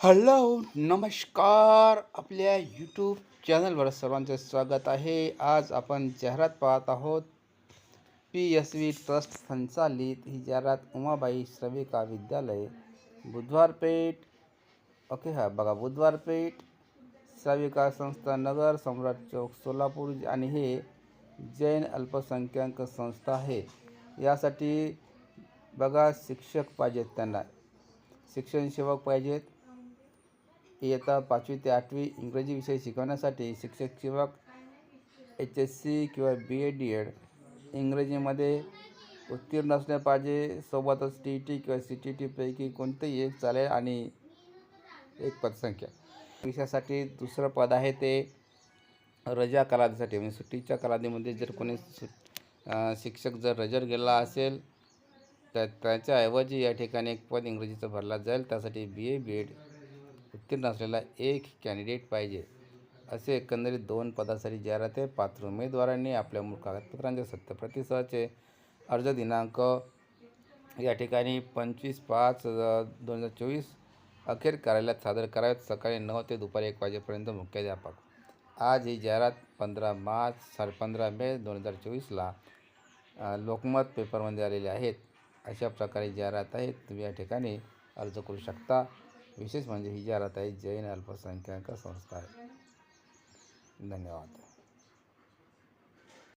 Hello नमस्कार. आपल्या YouTube चॅनलवर सर्वांचे स्वागत आहे. आज आपण जाहिरात पाहत आहोत. पी एस व्ही ट्रस्ट संचालित ही जाहिरात उमाबाई श्रविका विद्यालय बुधवार पेठ ओके हा बघा बुधवार पेठ श्रविका संस्था नगर सम्राट चौक सोलापूर आणि हे जैन अल्पसंख्याक संस्था आहे. यासाठी बघा शिक्षक पाहिजेत त्यांना. शिक्षण सेवक पाहिजेत. इयत्ता पाचवी ते आठवी इंग्रजी विषय शिकवण्यासाठी शिक्षक किंवा एच एस सी किंवा बी एड डी एड इंग्रजीमध्ये उत्तीर्ण असले पाहिजे सोबतच टी टी किंवा सी टी टीपैकी कोणतंही एक चालेल आणि एक पदसंख्या. विषयासाठी दुसरं पद आहे ते रजा कालावधीसाठी म्हणजे सुट्टीच्या कालावधीमध्ये जर कोणी शिक्षक जर रजर गेला असेल तर त्याच्याऐवजी या ठिकाणी एक पद इंग्रजीचं भरला जाईल. त्यासाठी बी ए बी एड उत्तीर्ण असलेला एक कॅन्डिडेट पाहिजे असे एकंदरीत दोन पदासाठी जाहिरात आहे. पात्र उमेदवारांनी आपल्या मूळ कागदपत्रांच्या सत्यप्रतीसहचे अर्ज दिनांक या ठिकाणी पंचवीस पाच दोन हजार चोवीस अखेर कार्यालयात सादर करावेत. सकाळी नऊ ते दुपारी एक वाजेपर्यंत मुख्याध्यापक. आज ही जाहिरात पंधरा मार्च साडे पंधरा मे दोन हजार चोवीसला लोकमत पेपरमध्ये आलेले आहेत अशा प्रकारे जाहिरात आहेत. तुम्ही या ठिकाणी अर्ज करू शकता. विशेष म्हणजे ही जाहिरात आहे जैन अल्पसंख्याक संस्था आहे धन्यवाद.